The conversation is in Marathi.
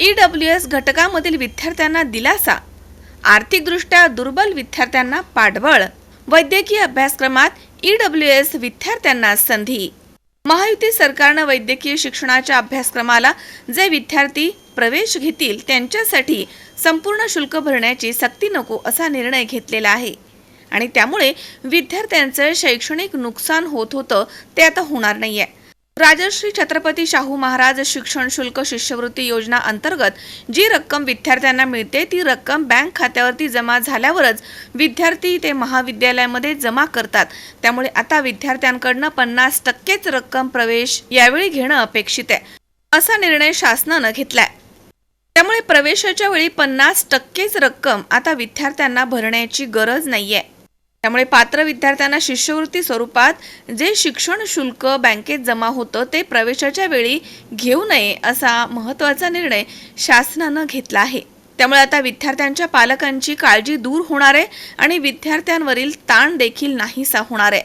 ई डब्ल्यू एस घटकामधील विद्यार्थ्यांना दिलासा. आर्थिकदृष्ट्या दुर्बल विद्यार्थ्यांना पाठबळ. वैद्यकीय अभ्यासक्रमात ई डब्ल्यू एस विद्यार्थ्यांना संधी. महायुती सरकारनं वैद्यकीय शिक्षणाच्या अभ्यासक्रमाला जे विद्यार्थी प्रवेश घेतील त्यांच्यासाठी संपूर्ण शुल्क भरण्याची सक्ती नको असा निर्णय घेतलेला आहे. आणि त्यामुळे विद्यार्थ्यांचं शैक्षणिक नुकसान होत होतं ते आता होणार नाही आहे राजश्री छत्रपती शाहू महाराज शिक्षण शुल्क शिष्यवृत्ती योजना अंतर्गत जी रक्कम विद्यार्थ्यांना मिळते ती रक्कम बँक खात्यावरती जमा झाल्यावरच विद्यार्थी ते महाविद्यालयामध्ये जमा करतात. त्यामुळे आता विद्यार्थ्यांकडनं पन्नास टक्केच रक्कम प्रवेश यावेळी घेणं अपेक्षित आहे असा निर्णय शासनानं घेतलाय. त्यामुळे प्रवेशाच्या वेळी पन्नास टक्केच रक्कम आता विद्यार्थ्यांना भरण्याची गरज नाहीये. त्यामुळे पात्र विद्यार्थ्यांना शिष्यवृत्ती स्वरूपात जे शिक्षण शुल्क बँकेत जमा होतं ते प्रवेशाच्या वेळी घेऊ नये असा महत्त्वाचा निर्णय शासनानं घेतला आहे. त्यामुळे आता विद्यार्थ्यांच्या पालकांची काळजी दूर होणार आहे आणि विद्यार्थ्यांवरील ताण देखील नाहीसा होणार आहे.